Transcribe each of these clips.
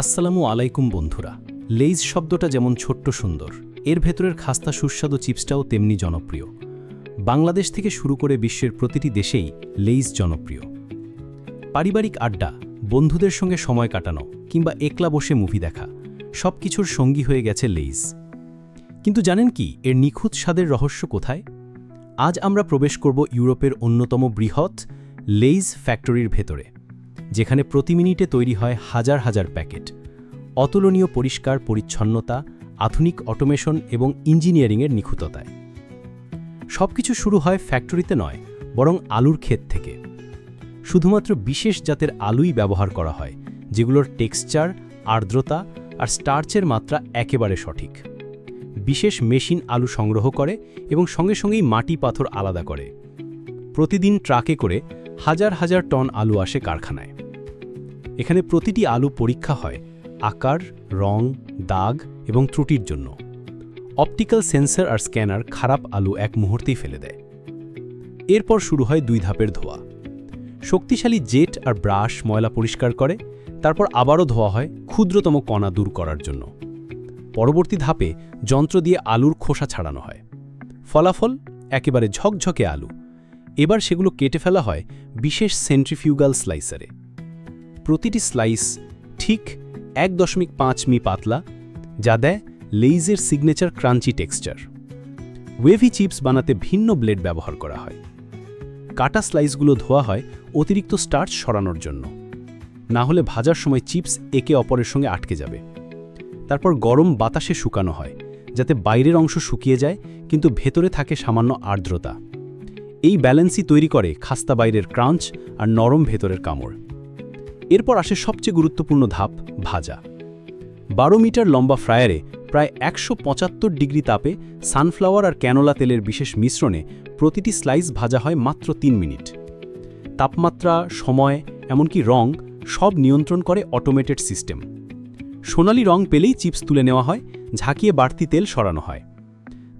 আসসালামু আলাইকুম বন্ধুরা। লেইজ শব্দটা যেমন ছোট্ট সুন্দর, এর ভেতরের খাস্তা সুস্বাদু চিপসটাও তেমনি জনপ্রিয়। বাংলাদেশ থেকে শুরু করে বিশ্বের প্রতিটি দেশেই লেইজ জনপ্রিয়। পারিবারিক আড্ডা, বন্ধুদের সঙ্গে সময় কাটানো কিংবা একলা বসে মুভি দেখা সব কিছুর সঙ্গী হয়ে গেছে লেইজ। কিন্তু জানেন কি, এর নিখুঁত স্বাদের রহস্য কোথায়? আজ আমরা প্রবেশ করব ইউরোপের অন্যতম বৃহৎ লেইজ ফ্যাক্টরির ভেতরে। যেখানে প্রতি মিনিটে তৈরি হয় হাজার হাজার প্যাকেট। অতুলনীয় পরিষ্কার, পরিচ্ছন্নতা, আধুনিক অটোমেশন এবং ইঞ্জিনিয়ারিংয়ের নিখুঁততায়। সবকিছু শুরু হয় ফ্যাক্টরিতে নয়, বরং আলুর ক্ষেত থেকে। শুধুমাত্র বিশেষ জাতের আলুই ব্যবহার করা হয়, যেগুলোর টেক্সচার, আর্দ্রতা আর স্টার্চের মাত্রা একেবারে সঠিক। বিশেষ মেশিন আলু সংগ্রহ করে এবং সঙ্গে সঙ্গেই মাটি পাথর আলাদা করে। প্রতিদিন ট্রাকে করে হাজার হাজার টন আলু আসে কারখানায়। এখানে প্রতিটি আলু পরীক্ষা হয় আকার, রং, দাগ এবং ত্রুটির জন্য। অপটিক্যাল সেন্সর আর স্ক্যানার খারাপ আলু এক মুহূর্তেই ফেলে দেয়। এরপর শুরু হয় দুই ধাপের ধোয়া। শক্তিশালী জেট আর ব্রাশ ময়লা পরিষ্কার করে, তারপর আবারও ধোয়া হয় ক্ষুদ্রতম কণা দূর করার জন্য। পরবর্তী ধাপে যন্ত্র দিয়ে আলুর খোসা ছাড়ানো হয়। ফলাফল? একেবারে ঝকঝকে আলু। এবার সেগুলো কেটে ফেলা হয় বিশেষ সেন্ট্রিফিউগাল স্লাইসারে। প্রতিটি স্লাইস ঠিক এক দশমিক পাঁচ মি পাতলা, যা দেয় লেইজের signature crunchy texture. Wavy chips বানাতে ভিন্ন ব্লেড ব্যবহার করা হয়। কাটা স্লাইসগুলো ধোয়া হয় অতিরিক্ত স্টার্চ সরানোর জন্য। না হলে ভাজার সময় চিপস একে অপরের সঙ্গে আটকে যাবে। তারপর গরম বাতাসে শুকানো হয়, যাতে বাইরের অংশ শুকিয়ে যায়, কিন্তু ভেতরে থাকে সামান্য আর্দ্রতা। এই ব্যালেন্সই তৈরি করে খাস্তা বাইরের ক্রাঞ্চ আর নরম ভেতরের কামড়। এরপর আসে সবচেয়ে গুরুত্বপূর্ণ ধাপ, ভাজা। বারো মিটার লম্বা ফ্রায়ারে প্রায় একশো পঁচাত্তর ডিগ্রি তাপে সানফ্লাওয়ার আর ক্যানোলা তেলের বিশেষ মিশ্রণে প্রতিটি স্লাইস ভাজা হয় মাত্র তিন মিনিট। তাপমাত্রা, সময়, এমনকি রং সব নিয়ন্ত্রণ করে অটোমেটেড সিস্টেম সোনালি রং পেলেই চিপস তুলে নেওয়া হয়, ঝাঁকিয়ে বাড়তি তেল সরানো হয়।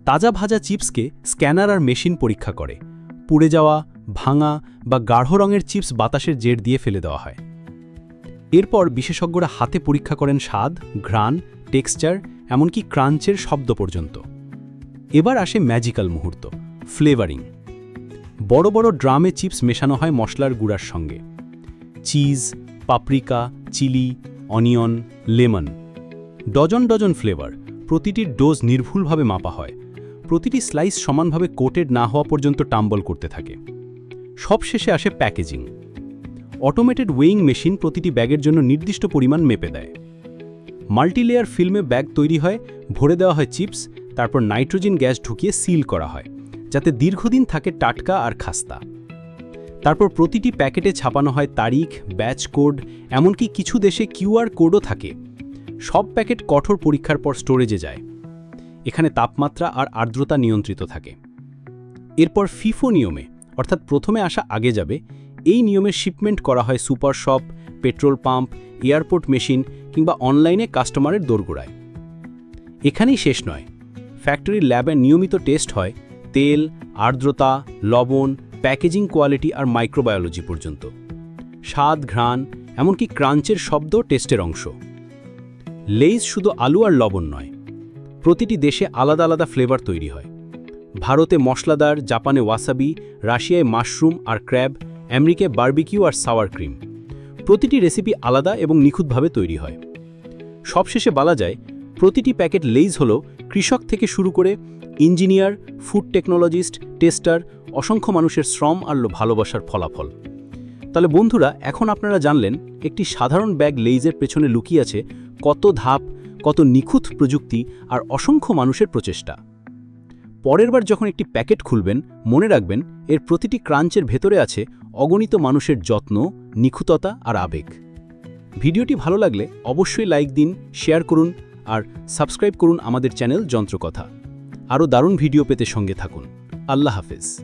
তাজা ভাজা চিপসকে স্ক্যানার আর মেশিন পরীক্ষা করে। পুড়ে যাওয়া, ভাঙা বা গাঢ় রঙের চিপস বাতাসের জের দিয়ে ফেলে দেওয়া হয়। এরপর বিশেষজ্ঞরা হাতে পরীক্ষা করেন স্বাদ, ঘ্রাণ, টেক্সচার, এমনকি ক্রাঞ্চের শব্দ পর্যন্ত। এবার আসে ম্যাজিক্যাল মুহূর্ত, ফ্লেভারিং। বড় বড় ড্রামে চিপস মেশানো হয় মশলার গুঁড়ার সঙ্গে। Cheese, paprika, chili, onion, lemon. Dozen dozen flavour প্রতিটির ডোজ নির্ভুলভাবে মাপা হয়। প্রতিটি স্লাইস সমানভাবে কোটেড না হওয়া পর্যন্ত টাম্বল করতে থাকে। সবশেষে আসে প্যাকেজিং। অটোমেটেড ওয়েইং মেশিন প্রতিটি ব্যাগের জন্য নির্দিষ্ট পরিমাণ মেপে দেয়। মাল্টিলেয়ার ফিল্মে ব্যাগ তৈরি হয়, ভরে দেওয়া হয় চিপস, তারপর নাইট্রোজেন গ্যাস ঢুকিয়ে সিল করা হয়, যাতে দীর্ঘদিন থাকে টাটকা আর খাস্তা। তারপর প্রতিটি প্যাকেটে ছাপানো হয় তারিখ, ব্যাচ কোড, এমনকি কিছু দেশে কিউআর কোডও থাকে। সব প্যাকেট কঠোর পরীক্ষার পর স্টোরেজে যায়। এখানে তাপমাত্রা আর আর্দ্রতা নিয়ন্ত্রিত থাকে। এরপর ফিফো নিয়মে, অর্থাৎ প্রথমে আসা আগে যাবে এই নিয়মে শিপমেন্ট করা হয় super shop petrol pump airport machine কিংবা অনলাইনে কাস্টমারের দোরগোড়ায়। এখানেই শেষ নয়। ফ্যাক্টরির ল্যাবে নিয়মিত টেস্ট হয় তেল, আর্দ্রতা, লবণ প্যাকেজিং কোয়ালিটি আর মাইক্রোবায়োলজি পর্যন্ত। স্বাদ, ঘ্রাণ, এমনকি ক্রাঞ্চের শব্দ টেস্টের অংশ। লেইজ শুধু আলু আর লবণ নয়, প্রতিটি দেশে আলাদা আলাদা ফ্লেভার তৈরি হয়। ভারতে মশলাদার, জাপানে ওয়াসাবি রাশিয়ায় মাশরুম আর ক্র্যাব আমেরিকায় বার্বিকিউ আর সাওয়ার ক্রিম। প্রতিটি রেসিপি আলাদা এবং নিখুঁতভাবে তৈরি হয়। সবশেষে বলা যায়, প্রতিটি প্যাকেট লেইজ হল কৃষক থেকে শুরু করে ইঞ্জিনিয়ার, ফুড টেকনোলজিস্ট, টেস্টার, অসংখ্য মানুষের শ্রম আর ভালোবাসার ফলাফল। তাহলে বন্ধুরা, এখন আপনারা জানলেন একটি সাধারণ ব্যাগ লেইজের পেছনে লুকিয়ে আছে কত ধাপ, কত নিখুঁত প্রযুক্তি আর অসংখ্য মানুষের প্রচেষ্টা। পরের বার যখন একটি প্যাকেট খুলবেন, মনে রাখবেন এর প্রতিটি ক্রাঞ্চের ভেতরে আছে অগণিত মানুষের যত্ন, নিখুঁততা আর আবেগ। ভিডিওটি ভালো লাগলে অবশ্যই লাইক দিন, শেয়ার করুন আর সাবস্ক্রাইব করুন আমাদের চ্যানেল যন্ত্রকথা। আরও দারুণ ভিডিও পেতে সঙ্গে থাকুন। আল্লাহ হাফেজ।